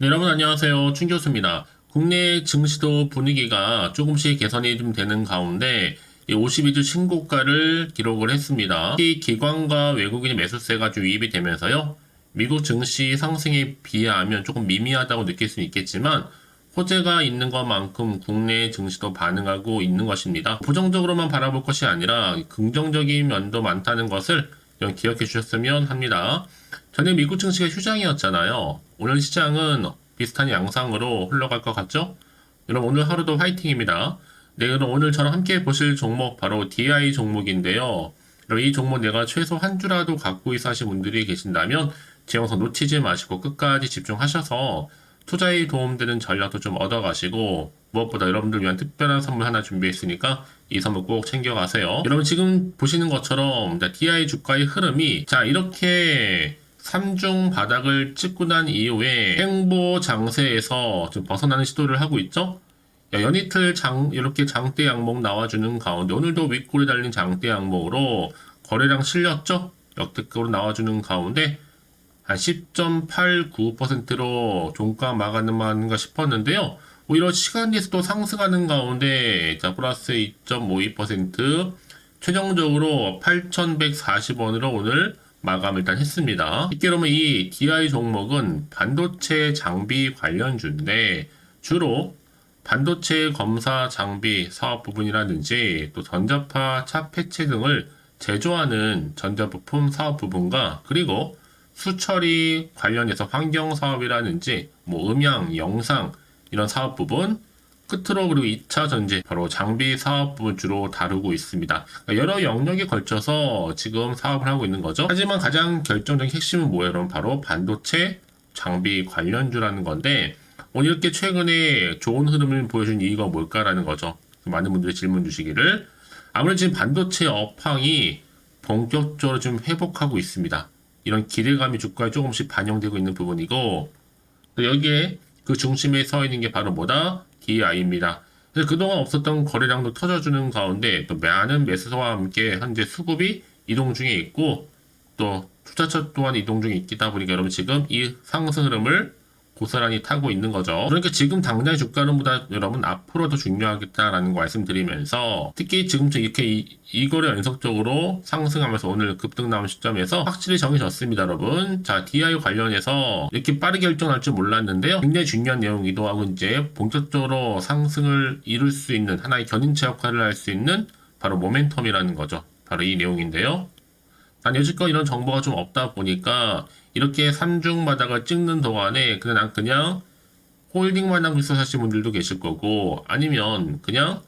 네, 여러분 안녕하세요. 춘 교수입니다. 국내 증시도 분위기가 조금씩 개선이 좀 되는 가운데 52주 신고가를 기록을 했습니다. 특히 기관과 외국인의 매수세가 좀 유입이 되면서요. 미국 증시 상승에 비하면 조금 미미하다고 느낄 수는 있겠지만 호재가 있는 것만큼 국내 증시도 반응하고 있는 것입니다. 부정적으로만 바라볼 것이 아니라 긍정적인 면도 많다는 것을 좀 기억해 주셨으면 합니다. 전에 미국 증시가 휴장이었잖아요. 오늘 시장은 비슷한 양상으로 흘러갈 것 같죠? 여러분 오늘 하루도 화이팅입니다. 네, 그럼 오늘 저랑 함께 보실 종목 바로 DI 종목인데요. 이 종목 내가 최소 한 주라도 갖고 있어 하신 분들이 계신다면 제 영상 놓치지 마시고 끝까지 집중하셔서 투자에 도움되는 전략도 좀 얻어가시고 무엇보다 여러분들 위한 특별한 선물 하나 준비했으니까 이 선물 꼭 챙겨가세요. 여러분 지금 보시는 것처럼 DI 주가의 흐름이 자 이렇게 3중 바닥을 찍고 난 이후에 행보 장세에서 좀 벗어나는 시도를 하고 있죠. 야, 연이틀 장 이렇게 장대 양목 나와주는 가운데 오늘도 윗골이 달린 장대 양목으로 거래량 실렸죠. 역대급으로 나와주는 가운데 한 10.89%로 종가 마감하는가 싶었는데요. 오히려 시간에서 또 상승하는 가운데 자 플러스 2.52% 최종적으로 8,140원으로 오늘 마감 일단 했습니다. 쉽게 말하면 이 DI 종목은 반도체 장비 관련주인데 주로 반도체 검사 장비 사업 부분이라든지 또 전자파 차 폐체 등을 제조하는 전자부품 사업 부분과 그리고 수처리 관련해서 환경 사업이라든지 뭐 음향, 영상 이런 사업 부분 끝으로 그리고 2차 전지 바로 장비 사업 부분 주로 다루고 있습니다. 그러니까 여러 영역에 걸쳐서 지금 사업을 하고 있는 거죠. 하지만 가장 결정적인 핵심은 뭐예요? 여러분 바로 반도체 장비 관련주라는 건데 오늘 이렇게 최근에 좋은 흐름을 보여준 이유가 뭘까라는 거죠. 많은 분들이 질문 주시기를 아무래도 지금 반도체 업황이 본격적으로 좀 회복하고 있습니다. 이런 기대감이 주가에 조금씩 반영되고 있는 부분이고 또 여기에 그 중심에 서 있는 게 바로 뭐다? DI입니다. 그래서 그동안 없었던 거래량도 터져주는 가운데 또 많은 매수와 함께 현재 수급이 이동 중에 있고 또 투자처 또한 이동 중에 있다 보니까 여러분 지금 이 상승 흐름을 고스란히 타고 있는 거죠. 그러니까 지금 당장의 주가 흐름보다 여러분 앞으로 더 중요하겠다라는 거 말씀드리면서 특히 지금 이렇게 이, 이 거래 연속적으로 상승하면서 오늘 급등 나온 시점에서 확실히 정해졌습니다, 여러분. 자, DI 관련해서 이렇게 빠르게 결정할 줄 몰랐는데요. 굉장히 중요한 내용이기도 하고 이제 본격적으로 상승을 이룰 수 있는 하나의 견인체 역할을 할 수 있는 바로 모멘텀이라는 거죠. 바로 이 내용인데요. 난 여지껏 이런 정보가 좀 없다 보니까 이렇게 3중 바닥을 찍는 동안에 그냥 난 그냥 홀딩만 하고 있어 사실 분들도 계실 거고 아니면 그냥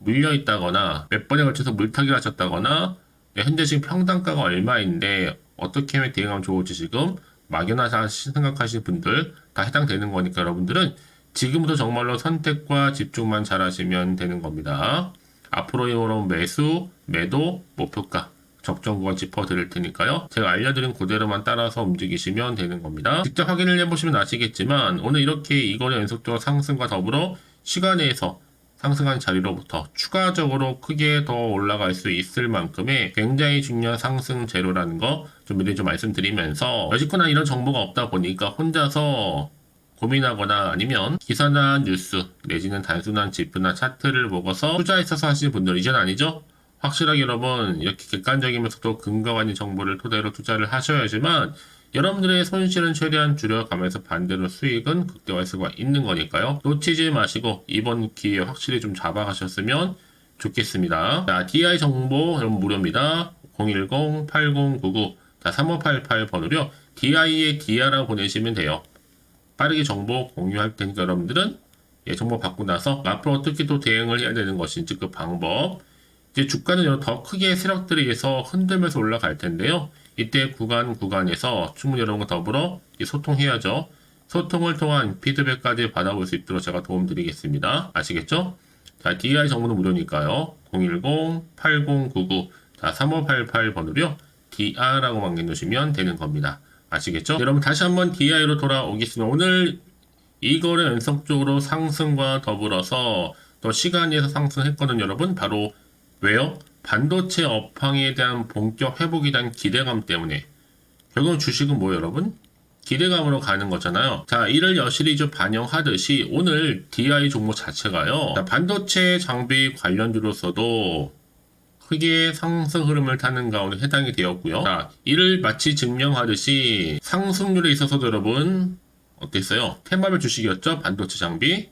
물려 있다거나 몇 번에 걸쳐서 물타기를 하셨다거나 네, 현재 지금 평단가가 얼마인데 어떻게 하면 대응하면 좋을지 지금 막연하게 생각하시는 분들 다 해당되는 거니까 여러분들은 지금부터 정말로 선택과 집중만 잘 하시면 되는 겁니다. 앞으로 이런 매수, 매도, 목표가 적정 구간 짚어드릴 테니까요. 제가 알려드린 그대로만 따라서 움직이시면 되는 겁니다. 직접 확인을 해보시면 아시겠지만 오늘 이렇게 이거래 연속적으로 상승과 더불어 시간에서 상승한 자리로부터 추가적으로 크게 더 올라갈 수 있을 만큼의 굉장히 중요한 상승 재료라는 거 좀 미리 좀 말씀드리면서 여지껏 이런 정보가 없다 보니까 혼자서 고민하거나 아니면 기사나 뉴스 내지는 단순한 지표나 차트를 보고서 투자했어서 하시는 분들 이전 아니죠? 확실하게 여러분 이렇게 객관적이면서도 근거가 있는 정보를 토대로 투자를 하셔야지만 여러분들의 손실은 최대한 줄여가면서 반대로 수익은 극대화할 수가 있는 거니까요. 놓치지 마시고 이번 기회에 확실히 좀 잡아가셨으면 좋겠습니다. 자, DI 정보 여러분 무료입니다. 010-8099 자, 3588 번호요. DI에 DI라고 보내시면 돼요. 빠르게 정보 공유할 테니까 여러분들은 예, 정보 받고 나서 앞으로 어떻게 또 대응을 해야 되는 것인지 그 방법 이제 주가는 더 크게 세력들에 의해서 흔들면서 올라갈 텐데요. 이때 구간 구간에서 충분히 여러분과 더불어 소통해야죠. 소통을 통한 피드백까지 받아볼 수 있도록 제가 도움드리겠습니다. 아시겠죠? 자, DI 정보는 무료니까요. 010-8099 자, 3588 번호로요. DR라고 남겨놓으시면 되는 겁니다. 아시겠죠? 여러분 다시 한번 DI로 돌아오겠습니다. 오늘 이거를 연속적으로 상승과 더불어서 또 시간에서 상승했거든요. 여러분 바로 왜요? 반도체 업황에 대한 본격 회복에 대한 기대감 때문에 결국은 주식은 뭐예요, 여러분? 기대감으로 가는 거잖아요. 자, 이를 여실히 좀 반영하듯이 오늘 DI 종목 자체가요. 자, 반도체 장비 관련주로서도 크게 상승 흐름을 타는 가운데 해당이 되었고요. 자, 이를 마치 증명하듯이 상승률에 있어서도 여러분 어땠어요? 테마별 주식이었죠? 반도체 장비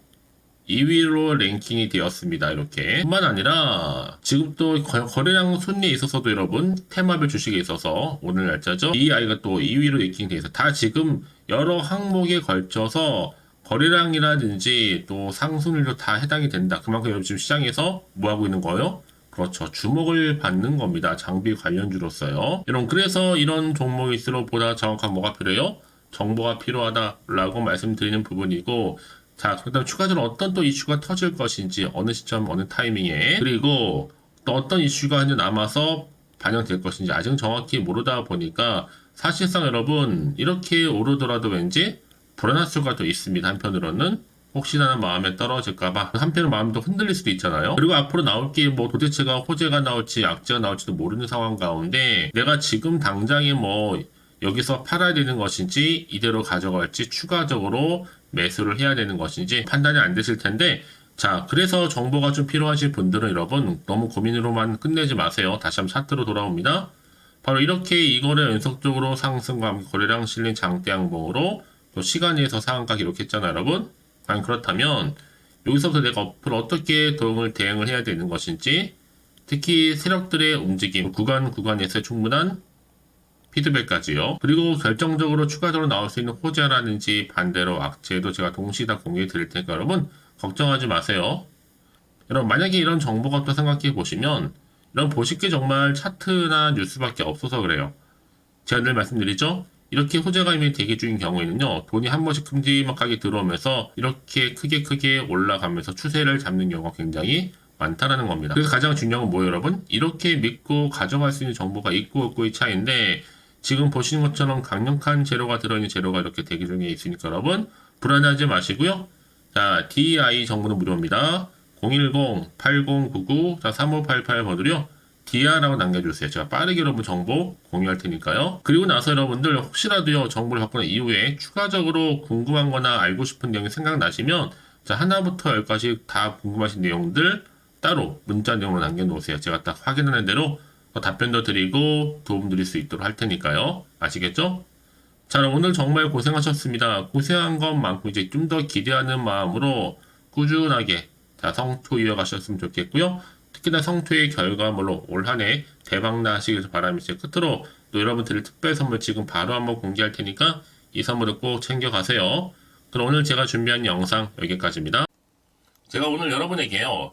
2위로 랭킹이 되었습니다. 이렇게. 뿐만 아니라 지금 또 거- 거래량 순위에 있어서도 여러분 테마별 주식에 있어서 오늘 날짜죠. 이 아이가 또 2위로 랭킹돼 있어. 다 지금 여러 항목에 걸쳐서 거래량이라든지 또 상승률도 다 해당이 된다. 그만큼 여러분 지금 시장에서 뭐 하고 있는 거예요? 그렇죠. 주목을 받는 겁니다. 장비 관련주로서요. 여러분, 그래서 이런 종목일수록 보다 정확한 뭐가 필요해요? 정보가 필요하다라고 말씀드리는 부분이고, 자, 그다음 추가적으로 어떤 또 이슈가 터질 것인지, 어느 시점, 어느 타이밍에, 그리고 또 어떤 이슈가 이제 남아서 반영될 것인지 아직은 정확히 모르다 보니까, 사실상 여러분, 이렇게 오르더라도 왠지 불안할 수가 또 있습니다. 한편으로는. 혹시나 마음에 떨어질까봐 한편으로 마음도 흔들릴 수도 있잖아요. 그리고 앞으로 나올 게 뭐 도대체가 호재가 나올지 악재가 나올지도 모르는 상황 가운데 내가 지금 당장에 뭐 여기서 팔아야 되는 것인지 이대로 가져갈지 추가적으로 매수를 해야 되는 것인지 판단이 안 되실 텐데 자 그래서 정보가 좀 필요하신 분들은 여러분 너무 고민으로만 끝내지 마세요. 다시 한번 차트로 돌아옵니다. 바로 이렇게 이거를 연속적으로 상승과 함께 거래량 실린 장대 항목으로 또 시간에서 상한가 기록했잖아요, 여러분. 과연 그렇다면 여기서부터 내가 앞으로 어떻게 도움을 대응을 해야 되는 것인지 특히 세력들의 움직임 구간 구간에서 충분한 피드백까지요. 그리고 결정적으로 추가적으로 나올 수 있는 호재라든지 반대로 악재도 제가 동시에 다 공유해 드릴 테니까 여러분 걱정하지 마세요. 여러분 만약에 이런 정보가 없다 생각해 보시면 이런 보실 게 정말 차트나 뉴스밖에 없어서 그래요. 제가 늘 말씀드리죠. 이렇게 호재가 이미 대기 중인 경우에는요, 돈이 한 번씩 큼지막하게 들어오면서 이렇게 크게 크게 올라가면서 추세를 잡는 경우가 굉장히 많다라는 겁니다. 그래서 가장 중요한 건 뭐예요, 여러분? 이렇게 믿고 가져갈 수 있는 정보가 있고 없고의 차이인데, 지금 보시는 것처럼 강력한 재료가 들어있는 재료가 이렇게 대기 중에 있으니까 여러분, 불안해하지 마시고요. 자, DI 정보는 무료입니다. 010-8099, 자, 3588 번호로요. 디아라고 남겨주세요. 제가 빠르게 여러분 정보 공유할 테니까요. 그리고 나서 여러분들 혹시라도요 정보를 난 이후에 추가적으로 궁금한 거나 알고 싶은 내용이 생각나시면 자 하나부터 열까지 다 궁금하신 내용들 따로 문자 내용으로 남겨놓으세요. 제가 딱 확인하는 대로 더 답변도 드리고 도움 드릴 수 있도록 할 테니까요. 아시겠죠? 자, 오늘 정말 고생하셨습니다. 고생한 것만큼 이제 좀 더 기대하는 마음으로 꾸준하게 자, 성토 이어가셨으면 좋겠고요. 특히나 성토의 결과물로 올 한 해 대박 나시길 바라면서 끝으로 또 여러분 드릴 특별 선물 지금 바로 한번 공개할 테니까 이 선물을 꼭 챙겨가세요. 그럼 오늘 제가 준비한 영상 여기까지입니다. 제가 오늘 여러분에게요.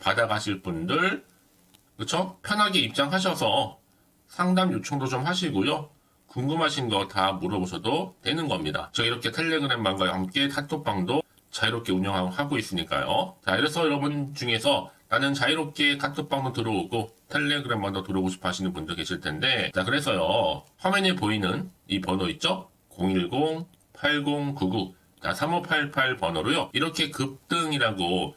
받아가실 분들 그쵸? 편하게 입장하셔서 상담 요청도 좀 하시고요. 궁금하신 거 다 물어보셔도 되는 겁니다. 저 이렇게 텔레그램방과 함께 카톡방도 자유롭게 운영하고 있으니까요. 자, 이래서 여러분 중에서 나는 자유롭게 카톡방도 들어오고 텔레그램방도 들어오고 싶어 하시는 분들 계실 텐데 자, 그래서요. 화면에 보이는 이 번호 있죠? 010-8099 자, 3588 번호로요. 이렇게 급등이라고